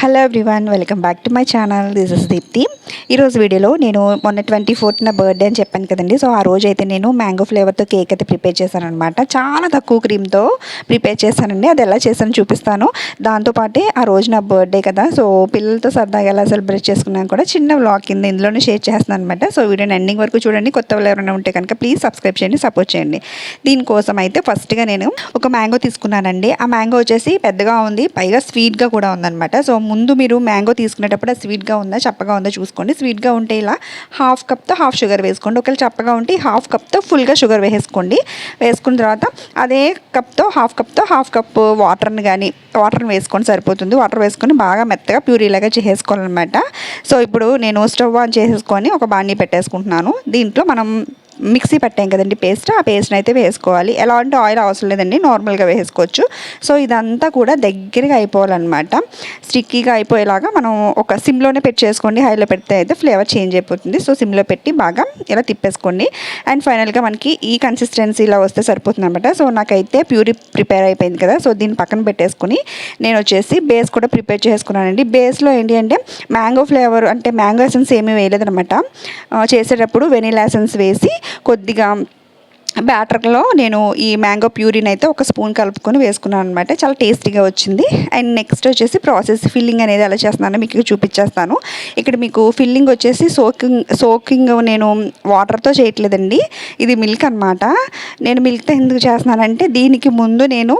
Hello everyone welcome back to my channel this is Deepthi ఈరోజు వీడియోలో నేను మొన్న ట్వంటీ ఫోర్త్ నా బర్త్డే అని చెప్పాను కదండి. సో ఆ రోజు అయితే నేను మ్యాంగో ఫ్లేవర్తో కేక్ అయితే ప్రిపేర్ చేశాను అనమాట చాలా తక్కువ క్రీమ్తో ప్రిపేర్ చేశానండి. అది ఎలా చేశాను చూపిస్తాను. దాంతోపాటే ఆ రోజు నా బర్త్డే కదా. సో పిల్లలతో సరదాగా ఎలా సెలబ్రేట్ చేసుకున్నాను కూడా చిన్న వ్లాగ్ కింద ఇందులోనే షేర్ చేస్తున్నాను అనమాట సో వీడియోని ఎండింగ్ వరకు చూడండి. కొత్త వాళ్ళు ఎవరైనా ఉంటే కనుక ప్లీజ్ సబ్స్క్రైబ్ చేయండి సపోర్ట్ చేయండి. దీనికోసం అయితే ఫస్ట్గా నేను ఒక మ్యాంగో తీసుకున్నానండి. ఆ మ్యాంగో వచ్చేసి పెద్దగా ఉంది పైగా స్వీట్గా కూడా ఉందన్నమాట. సో ముందు మీరు మ్యాంగో తీసుకునేటప్పుడు అది స్వీట్గా ఉందా చప్పగా ఉందా చూసుకోండి. స్వీట్గా ఉంటే ఇలా హాఫ్ కప్తో హాఫ్ షుగర్ వేసుకోండి. ఒకవేళ చప్పగా ఉంటే హాఫ్ కప్తో ఫుల్గా షుగర్ వేసుకోండి. వేసుకున్న తర్వాత అదే కప్తో హాఫ్ కప్తో హాఫ్ కప్ వాటర్ని కానీ వాటర్ని వేసుకొని సరిపోతుంది. వాటర్ వేసుకొని బాగా మెత్తగా ప్యూరీలాగా చేసేసుకోవాలన్నమాట. సో ఇప్పుడు నేను స్టవ్ ఆన్ చేసేసుకొని ఒక బాణీ పెట్టేసుకుంటున్నాను. దీంట్లో మనం మిక్సీ పట్టాం కదండి పేస్ట్ ఆ పేస్ట్ని అయితే వేసుకోవాలి. ఎలాంటి ఆయిల్ అవసరం లేదండి నార్మల్గా వేసుకోవచ్చు. సో ఇదంతా కూడా దగ్గరగా అయిపోవాలన్నమాట. స్టిక్కీగా అయిపోయేలాగా మనం ఒక సిమ్లోనే పెట్టి చేసుకోండి. హైలో పెడితే అయితే ఫ్లేవర్ చేంజ్ అయిపోతుంది. సో సిమ్లో పెట్టి బాగా ఇలా తిప్పేసుకోండి. అండ్ ఫైనల్గా మనకి ఈ కన్సిస్టెన్సీలో వస్తే సరిపోతుంది అనమాట సో నాకైతే ప్యూరి ప్రిపేర్ అయిపోయింది కదా సో దీన్ని పక్కన పెట్టేసుకుని నేను వచ్చేసి బేస్ కూడా ప్రిపేర్ చేసుకున్నానండి. బేస్లో ఏంటి అంటే మ్యాంగో ఫ్లేవర్ అంటే మ్యాంగో ఎసెన్స్ ఏమీ వేయలేదనమాట చేసేటప్పుడు వెనీలా ఎసెన్స్ వేసి కొద్దిగా బ్యాటర్లో నేను ఈ మ్యాంగో ప్యూరిన్ అయితే ఒక స్పూన్ కలుపుకొని వేసుకున్నాను అనమాట చాలా టేస్టీగా వచ్చింది. అండ్ నెక్స్ట్ వచ్చేసి ప్రాసెస్ ఫిల్లింగ్ అనేది ఎలా చేస్తున్నానో మీకు చూపించేస్తాను ఇక్కడ మీకు ఫిల్లింగ్ వచ్చేసి సోకింగ్ సోకింగ్ నేను వాటర్తో చేయట్లేదండి. ఇది మిల్క్ అనమాట నేను మిల్క్తో ఎందుకు చేస్తున్నానంటే దీనికి ముందు నేను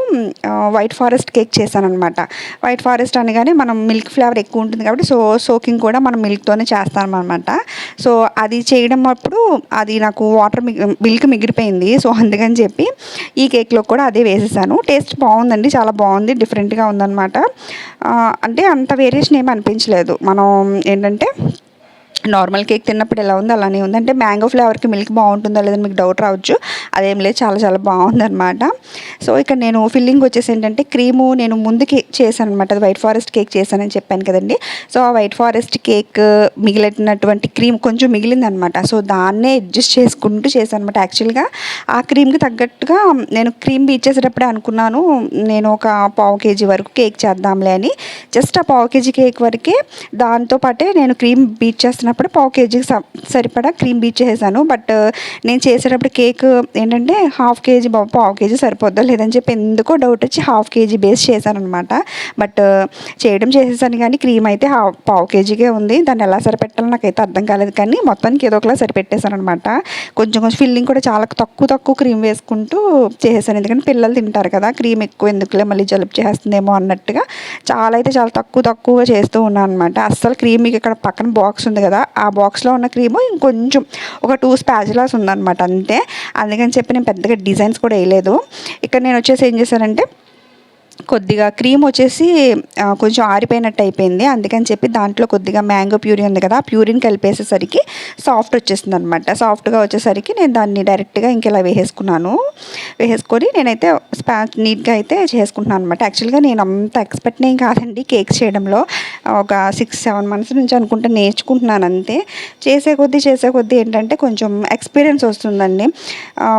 వైట్ ఫారెస్ట్ కేక్ చేశాను అనమాట వైట్ ఫారెస్ట్ అనగానే మనం మిల్క్ ఫ్లేవర్ ఎక్కువ ఉంటుంది కాబట్టి సో సోకింగ్ కూడా మనం మిల్క్తోనే చేస్తాం అనమాట సో అది చేయడం అప్పుడు అది నాకు వాటర్ మిల్క్ మిగిలిపోయింది. సో అందుకని చెప్పి ఈ కేక్లో కూడా అదే వేసేసాను. టేస్ట్ బాగుందండి చాలా బాగుంది డిఫరెంట్గా ఉందన్నమాట. అంటే అంత వేరియేషన్ ఏమి అనిపించలేదు. మనం ఏంటంటే నార్మల్ కేక్ తిన్నప్పుడు ఎలా ఉంది అలానే ఉంది. అంటే మ్యాంగో ఫ్లేవర్కి మిల్క్ బాగుంటుందో లేదని మీకు డౌట్ రావచ్చు. అదేం లేదు చాలా చాలా బాగుందనమాట సో ఇక్కడ నేను ఫిల్లింగ్ వచ్చేసి ఏంటంటే క్రీము నేను ముందు కేక్ చేశాను అనమాట అది వైట్ ఫారెస్ట్ కేక్ చేశానని చెప్పాను కదండి. సో ఆ వైట్ ఫారెస్ట్ కేక్ మిగిలినటువంటి క్రీమ్ కొంచెం మిగిలిందనమాట సో దాన్నే అడ్జస్ట్ చేసుకుంటూ చేశాను అనమాట యాక్చువల్గా ఆ క్రీమ్కి తగ్గట్టుగా నేను క్రీమ్ బీట్ చేసేటప్పుడే అనుకున్నాను నేను ఒక పావు కేజీ వరకు కేక్ చేద్దాంలే అని. జస్ట్ ఆ పావు కేజీ కేక్ వరకే దాంతో పాటే నేను క్రీమ్ బీట్ చేస్తున్నప్పుడు పావు కేజీకి స- సరిపడా క్రీమ్ బీచ్ చేశాను బట్ uh, నేను చేసేటప్పుడు కేక్ ఏంటంటే హాఫ్ కేజీ బా- పావు కేజీ సరిపోద్దా లేదని చెప్పి ఎందుకో డౌట్ వచ్చి హాఫ్ కేజీ బేస్ చేశాను అనమాట బట్ uh, చేయడం చేసేసాను కానీ క్రీమ్ అయితే హాఫ్ పావు కేజీకే ఉంది. దాన్ని ఎలా సరిపెట్టాలో నాకైతే అర్థం కాలేదు కానీ మొత్తానికి ఏదో ఒకలా సరిపెట్టేశాను అనమాట కొంచెం కొంచెం ఫిల్లింగ్ కూడా చాలా తక్కువ తక్కువ క్రీమ్ వేసుకుంటూ చేసేసాను. ఎందుకంటే పిల్లలు తింటారు కదా క్రీమ్ ఎక్కువ ఎందుకులే మళ్ళీ జలుబు చేస్తుందేమో అన్నట్టుగా చాలా అయితే చాలా తక్కువ తక్కువగా చేస్తూ ఉన్నాను అనమాట అస్సలు క్రీమ్ మీకు ఇక్కడ పక్కన బాక్స్ ఉంది కదా ఆ బాక్స్లో ఉన్న క్రీము ఇంకొంచెం ఒక టూ స్పాచులాస్ ఉందన్నమాట అంతే. అందుకని చెప్పి నేను పెద్దగా డిజైన్స్ కూడా వేయలేదు. ఇక్కడ నేను వచ్చేసి ఏం చేశానంటే కొద్దిగా క్రీమ్ వచ్చేసి కొంచెం ఆరిపోయినట్టు అయిపోయింది. అందుకని చెప్పి దాంట్లో కొద్దిగా మ్యాంగో ప్యూరీ ఉంది కదా ఆ ప్యూరీని కలిపేసేసరికి సాఫ్ట్ వచ్చేసింది అనమాట సాఫ్ట్గా వచ్చేసరికి నేను దాన్ని డైరెక్ట్గా ఇంకెలా వేసేసుకున్నాను. వేసేసుకొని నేనైతే స్పా నీట్గా అయితే చేసుకుంటున్నాను అనమాట యాక్చువల్గా నేను అంత ఎక్స్పెక్ట్ ఏం కాదండి కేక్స్ చేయడంలో. ఒక సిక్స్ సెవెన్ మంత్స్ నుంచి అనుకుంటే నేర్చుకుంటున్నాను అంతే. చేసే కొద్దీ చేసే కొద్దీ ఏంటంటే కొంచెం ఎక్స్పీరియన్స్ వస్తుందండి.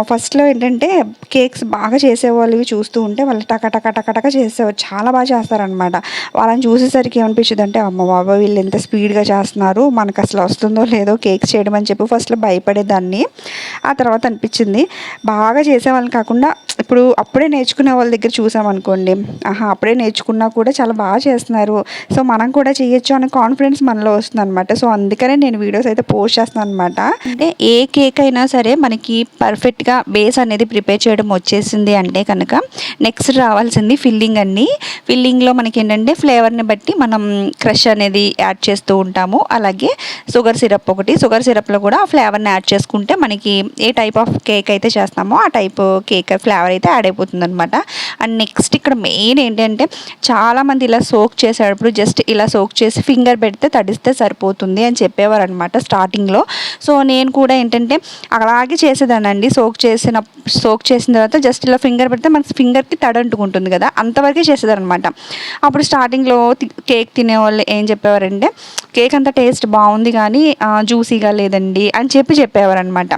ఫస్ట్లో ఏంటంటే కేక్స్ బాగా చేసేవాళ్ళు చూస్తూ ఉంటే వాళ్ళు టక టక టక టక చేసేవారు. చాలా బాగా చేస్తారనమాట వాళ్ళని చూసేసరికి ఏమనిపించింది అంటే అమ్మ బాబా వీళ్ళు ఎంత స్పీడ్గా చేస్తున్నారు. మనకు అసలు వస్తుందో లేదో కేక్స్ చేయడం అని చెప్పి ఫస్ట్లో భయపడేదాన్ని. ఆ తర్వాత అనిపించింది. బాగా చేసేవాళ్ళని కాకుండా ఇప్పుడు అప్పుడే నేర్చుకునే వాళ్ళ దగ్గర చూసామనుకోండి. ఆహా అప్పుడే నేర్చుకున్నా కూడా చాలా బాగా చేస్తున్నారు. సో మనం కూడా చేయొచ్చు అనే కాన్ఫిడెన్స్ మనలో వస్తుంది అనమాట సో అందుకనే నేను వీడియోస్ అయితే పోస్ట్ చేస్తున్నాను అనమాట అంటే ఏ కేక్ అయినా సరే మనకి పర్ఫెక్ట్గా బేస్ అనేది ప్రిపేర్ చేయడం వచ్చేసింది అంటే కనుక నెక్స్ట్ రావాల్సింది ఫిల్లింగ్ అండి. ఫిల్లింగ్లో మనకి ఏంటంటే ఫ్లేవర్ని బట్టి మనం క్రష్ అనేది యాడ్ చేస్తూ ఉంటాము. అలాగే షుగర్ సిరప్ ఒకటి. షుగర్ సిరప్లో కూడా ఆ ఫ్లేవర్ని యాడ్ చేసుకుంటే మనకి ఏ టైప్ ఆఫ్ కేక్ అయితే చేస్తామో ఆ టైప్ కేక్ ఫ్లేవర్ అయితే యాడ్ అయిపోతుంది అనమాట అండ్ నెక్స్ట్ ఇక్కడ మెయిన్ ఏంటంటే చాలామంది ఇలా సోక్ చేసేటప్పుడు జస్ట్ ఇలా సోక్ చేసి ఫింగర్ పెడితే తడిస్తే సరిపోతుంది అని చెప్పేవారు అనమాట స్టార్టింగ్లో సో నేను కూడా ఏంటంటే అలాగే చేసేదానండి సోక్ చేసిన సోక్ చేసిన తర్వాత జస్ట్ ఇలా ఫింగర్ పెడితే మనకి ఫింగర్కి తడి అంటుకుంటుంది కదా అంతవరకే చేసేదారనమాట అప్పుడు స్టార్టింగ్లో కేక్ తినేవాళ్ళు ఏం చెప్పేవారంటే కేక్ అంత టేస్ట్ బాగుంది కానీ జ్యూసీగా లేదండి అని చెప్పి చెప్పేవారు అనమాట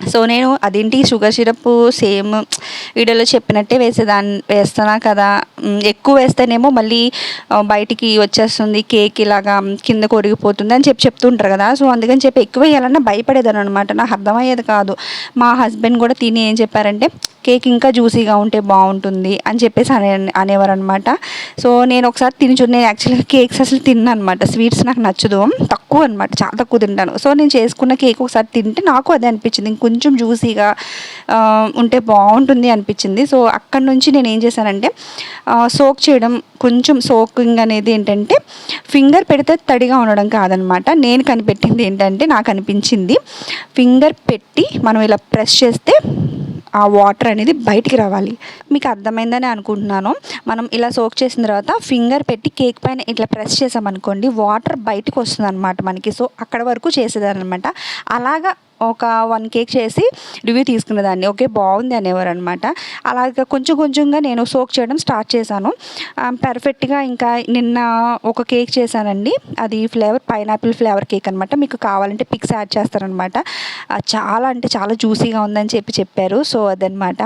సో నేను అదేంటి షుగర్ సిరప్ సేమ్ వీడియోలో చెప్పినట్టే వేసేదాన్ని వేస్తున్నా కదా? ఎక్కువ వేస్తేనేమో మళ్ళీ బయటికి వచ్చేస్తుంది కేక్ ఇలాగా కింద కొరిగిపోతుంది అని చెప్పి చెప్తుంటారు కదా? సో అందుకని చెప్పి ఎక్కువ వేయాలన్నా భయపడేదాన్ని అనమాట నాకు అర్థమయ్యేది కాదు. మా హస్బెండ్ కూడా తిని ఏం చెప్పారంటే కేక్ ఇంకా జ్యూసీగా ఉంటే బాగుంటుంది అని చెప్పేసి అనే అనేవారు అనమాట సో నేను ఒకసారి తిని చూ నేను యాక్చువల్గా కేక్స్ అసలు తిన్నాను అనమాట స్వీట్స్ నాకు నచ్చదు తక్కువ అనమాట చాలా తక్కువ తింటాను. సో నేను చేసుకున్న కేక్ ఒకసారి తింటే నాకు అదే అనిపించింది. ఇంకొంచెం జ్యూసీగా ఉంటే బాగుంటుంది అనిపించింది. సో అక్కడి నుంచి నేను ఏం చేశానంటే సోక్ చేయడం కొంచెం సోకింగ్ అనేది ఏంటంటే ఫింగర్ పెడితే తడిగా ఉండడం కాదనమాట నేను కనిపెట్టింది ఏంటంటే నాకు అనిపించింది ఫింగర్ పెట్టి మనం ఇలా ప్రెస్ చేస్తే ఆ వాటర్ అనేది బయటికి రావాలి. మీకు అర్థమైందని అనుకుంటున్నాను. మనం ఇలా సోక్ చేసిన తర్వాత ఫింగర్ పెట్టి కేక్ పైన ఇట్లా ప్రెస్ చేసామనుకోండి వాటర్ బయటకు వస్తుంది అనమాట మనకి. సో అక్కడ వరకు చేసేదానమాట అలాగా ఒక వన్ కేక్ చేసి రివ్యూ తీసుకునేదాన్ని. ఓకే బాగుంది అనేవారు అనమాట అలాగా కొంచెం కొంచెంగా నేను సోక్ చేయడం స్టార్ట్ చేశాను. పర్ఫెక్ట్గా ఇంకా నిన్న ఒక కేక్ చేశానండి. అది ఫ్లేవర్ పైనాపిల్ ఫ్లేవర్ కేక్ అనమాట. మీకు కావాలంటే పిక్స్ యాడ్ చేస్తారనమాట. చాలా అంటే చాలా జ్యూసీగా ఉందని చెప్పి చెప్పారు. సో అదనమాట.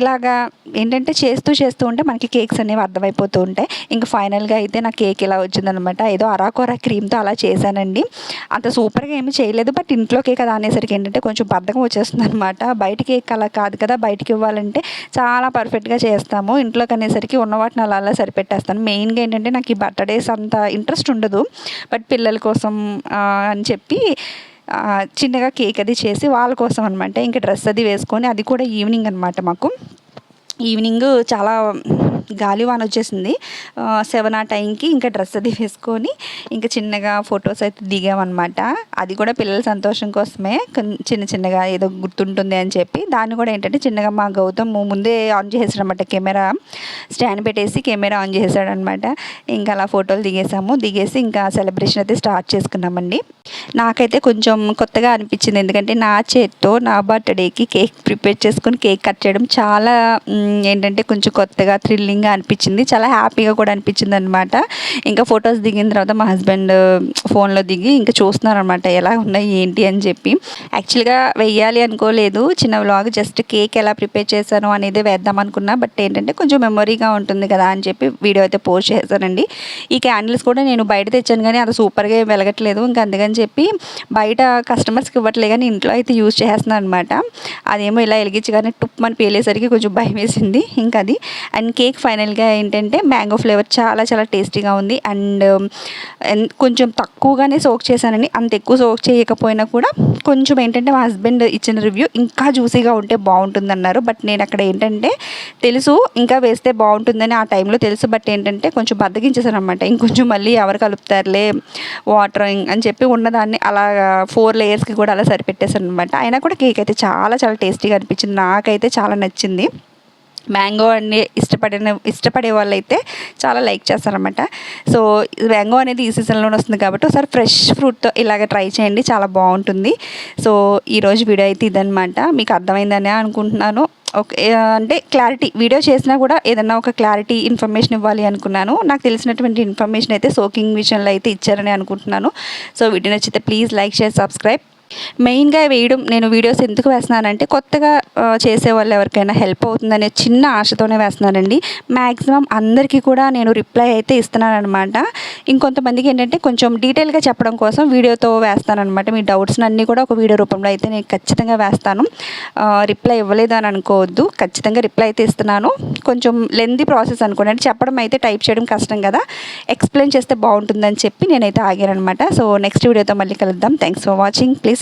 ఇలాగా ఏంటంటే చేస్తూ చేస్తూ ఉంటే మనకి కేక్స్ అనేవి అర్థమైపోతూ ఉంటాయి. ఇంకా ఫైనల్గా అయితే నా కేక్ ఇలా వచ్చిందనమాట. ఏదో అరాకొరా క్రీమ్తో అలా చేశానండి. అంత సూపర్గా ఏమి చేయలేదు. బట్ ఇంట్లోకే కదా అనేసరికి ఏంటంటే కొంచెం బద్ధకం వచ్చేస్తుంది అనమాట బయట కేక్ అలా కాదు కదా బయటికి ఇవ్వాలంటే చాలా పర్ఫెక్ట్గా చేస్తాము. ఇంట్లోకి అనేసరికి ఉన్న వాటిని అలా అలా సరిపెట్టేస్తాను. మెయిన్గా ఏంటంటే నాకు ఈ బర్త్డేస్ అంత ఇంట్రెస్ట్ ఉండదు. బట్ పిల్లల కోసం అని చెప్పి చిన్నగా కేక్ అది చేసి వాళ్ళ కోసం అనమాట ఇంకా డ్రెస్ అది వేసుకొని అది కూడా ఈవినింగ్ అనమాట మాకు. ఈవినింగ్ చాలా గాలి వాన వచ్చేసింది సెవెన్ ఆ టైంకి ఇంకా డ్రెస్ అది వేసుకొని ఇంకా చిన్నగా ఫొటోస్ అయితే దిగామన్నమాట. అది కూడా పిల్లల సంతోషం కోసమే. చిన్న చిన్నగా ఏదో గుర్తుంటుంది అని చెప్పి. దాన్ని కూడా ఏంటంటే చిన్నగా మా గౌతమ్ ముందే ఆన్ చేసేసాడనమాట కెమెరా. స్టాండ్ పెట్టేసి కెమెరా ఆన్ చేసేసాడనమాట ఇంకా అలా ఫోటోలు దిగేసాము. దిగేసి ఇంకా సెలబ్రేషన్ అయితే స్టార్ట్ చేసుకున్నామండి. నాకైతే కొంచెం కొత్తగా అనిపించింది. ఎందుకంటే నా చేత్తో నా బర్త్డేకి కేక్ ప్రిపేర్ చేసుకొని కేక్ కట్ చేయడం చాలా ఏంటంటే కొంచెం కొత్తగా ఫీలింగ్గా అనిపించింది. చాలా హ్యాపీగా కూడా అనిపించింది అనమాట ఇంకా ఫొటోస్ దిగిన తర్వాత మా హస్బెండ్ ఫోన్లో దిగి ఇంకా చూస్తున్నారు అనమాట ఎలా ఉన్నాయి ఏంటి అని చెప్పి. యాక్చువల్గా వెయ్యాలి అనుకోలేదు. చిన్న వ్లాగ్ జస్ట్ కేక్ ఎలా ప్రిపేర్ చేశాను అనేది వేద్దాం అనుకున్నా. బట్ ఏంటంటే కొంచెం మెమొరీగా ఉంటుంది కదా అని చెప్పి వీడియో అయితే పోస్ట్ చేశానండి. ఈ క్యాండిల్స్ కూడా నేను బయట తెచ్చాను కానీ అది సూపర్గా ఏం వెలగట్లేదు. ఇంకా అందుకని చెప్పి బయట కస్టమర్స్కి ఇవ్వట్లే కానీ ఇంట్లో అయితే యూజ్ చేస్తున్నాను అనమాట అదేమో ఇలా వెలిగించగానే టుప్ అని పేలేసరికి కొంచెం భయం వేసింది ఇంకా అది. అండ్ కేక్ ఫైనల్గా ఏంటంటే మ్యాంగో ఫ్లేవర్ చాలా చాలా టేస్టీగా ఉంది. అండ్ కొంచెం తక్కువగానే సోక్ చేశానని అంత ఎక్కువ సోక్ చేయకపోయినా కూడా కొంచెం ఏంటంటే మా హస్బెండ్ ఇచ్చిన రివ్యూ ఇంకా జ్యూసీగా ఉంటే బాగుంటుంది అన్నారు బట్ నేను అక్కడ ఏంటంటే తెలుసు ఇంకా వేస్తే బాగుంటుందని ఆ టైంలో తెలుసు. బట్ ఏంటంటే కొంచెం బద్దగించేసాను అనమాట ఇంకొంచెం మళ్ళీ ఎవరు కలుపుతారులే వాటర్ అని చెప్పి ఉన్నదాన్ని అలా ఫోర్ లేయర్స్కి కూడా అలా సరిపెట్టేసాను అనమాట అయినా కూడా కేక్ అయితే చాలా చాలా టేస్టీగా అనిపించింది. నాకైతే చాలా నచ్చింది. మ్యాంగో అన్ని ఇష్టపడిన ఇష్టపడే వాళ్ళైతే చాలా లైక్ చేస్తారనమాట సో మ్యాంగో అనేది ఈ సీజన్లోనే వస్తుంది కాబట్టి ఒకసారి ఫ్రెష్ ఫ్రూట్తో ఇలాగ ట్రై చేయండి చాలా బాగుంటుంది. సో ఈరోజు వీడియో అయితే ఇదనమాట మీకు అర్థమైందని అనుకుంటున్నాను. ఓకే అంటే క్లారిటీ వీడియో చేసినా కూడా ఏదన్నా ఒక క్లారిటీ ఇన్ఫర్మేషన్ ఇవ్వాలి అనుకున్నాను. నాకు తెలిసినటువంటి ఇన్ఫర్మేషన్ అయితే సోకింగ్ విషయంలో అయితే ఇచ్చారని అనుకుంటున్నాను. సో వీడియో నచ్చితే ప్లీజ్ లైక్ షేర్ సబ్స్క్రైబ్. మెయిన్గా వేయడం నేను వీడియోస్ ఎందుకు వేస్తున్నానంటే కొత్తగా చేసే వాళ్ళు ఎవరికైనా హెల్ప్ అవుతుందనే చిన్న ఆశతోనే వేస్తున్నానండి. మ్యాక్సిమం అందరికీ కూడా నేను రిప్లై అయితే ఇస్తున్నాను అనమాట ఇంకొంతమందికి ఏంటంటే కొంచెం డీటెయిల్గా చెప్పడం కోసం వీడియోతో వేస్తాను అనమాట మీ డౌట్స్ అన్నీ కూడా ఒక వీడియో రూపంలో అయితే నేను ఖచ్చితంగా వేస్తాను. రిప్లై ఇవ్వలేదు అని అనుకోవద్దు. ఖచ్చితంగా రిప్లై అయితే ఇస్తున్నాను. కొంచెం లెందీ ప్రాసెస్ అనుకోండి. అంటే చెప్పడం అయితే టైప్ చేయడం కష్టం కదా. ఎక్స్ప్లెయిన్ చేస్తే బాగుంటుందని చెప్పి నేనైతే ఆగాను అనమాట సో నెక్స్ట్ వీడియోతో మళ్ళీ కలుద్దాం. Thanks for watching. Please